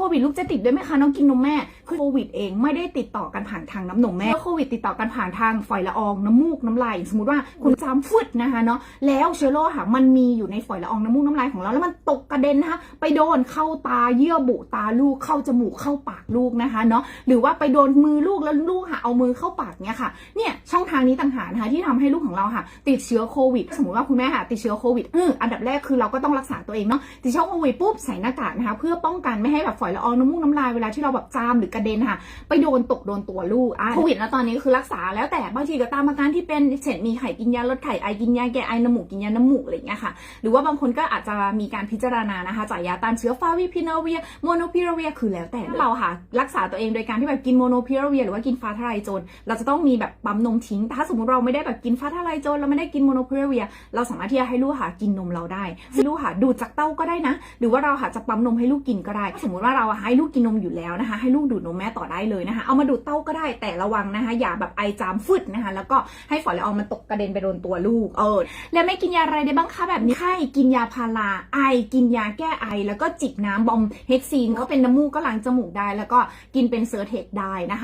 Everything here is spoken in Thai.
ควิดลูกจะติดด้วยไหมคะน้องกินนมแม่ คือโควิดเองไม่ได้ติดต่อกันผ่านทางน้ำนมแม่โควิดติดต่อกันผ่านทางฝอยละอองน้ำมูกน้ำลายสมมติว่าคุณจามฟึดนะคะเนาะแล้วเชื้อโรคค่ะมันมีอยู่ในฝอยละอองน้ำมูกน้ำลายของเราแล้วมันตกกระเด็นนะคะไปโดนเข้าตาเยื่อบุตาลูกเข้าจมูกเข้าปากลูกนะคะเนาะหรือว่าไปโดนมือลูกแล้วลูกค่ะเอามือเข้าปากเนี่ยค่ะเนี่ยช่องทางนี้ต่างหากนะคะที่ทำให้ลูกของเราค่ะ ติดเชื้อโควิด สมมติว่าคุณแม่ค่ะติดเชื้อโควิดอืออันดับแรกคือเราก็ต้องรักษาตัวเองเนาะติดเชื้อโควิดปุ๊บใส่หน้ากากนะคะเพื่อป้องกันไม่ให้แบบฝอยละอองน้ำมูกน้ำลายเวลาที่เราแบบจามหรือกระเด็นค่ะ ไปโดนตกโดนตัวลูกอะโควิดนะตอนนี้คือรักษาแล้วแต่บางทีก็ตามอาการที่เป็นเช่นมีไข้กินยาลดไข้ไอกินยาแก้ไอน้ำมูกกินยาน้ำมูกอะไรอย่างเงี้ยค่ะ หรือว่าบางคนก็อาจจะมีการพิจารณานะคะจ่ายยาต้านเชื้อฟาวิพิโนเวียโมโนพิราเวียคือแล้วแต่เราค่ะ รักษาตัวเองโดยการที่แบบกินโมโนพิราเวียหรือว่ากินฟาทาไรโจนเราจะต้องมีแบบปั๊มนมทิ้งแต่ถ้าสมมติเราไม่ได้แบบกินฟาทาไรโจนเราไม่ได้กินโมโนพิราเวีย เราสามารถที่จะให้ลูกค่ะกินนมเราได้ให้ลูกค่ะดูดจากเต้าก็ได้นะ หรือว่าเราค่ะจะปั๊มนมให้ลูกกินก็ได้ สมมติว่าเราอะให้ลูกกินนมอยู่แล้วนะคะ ให้ลูกดูดนมแม่ต่อได้เลยนะคะ เอามาดูดเต้าก็ได้แต่ระวังนะคะ อย่าแบบไอจามฟึดนะคะ แล้วก็ให้ฝอยละอองมันตกกระเด็นไปโดนตัวลูกเออแล้วไม่กินยาอะไรได้บ้างคะแบบนี้ไข้กินยาพาราไอกินยาแก้ไอ แล้วก็จิบน้ำบอมเฮกซีนก็เป็นน้ำมูกก็ล้างจมูกได้ แล้วก็กินเป็นเซอร์เทคได้นะคะ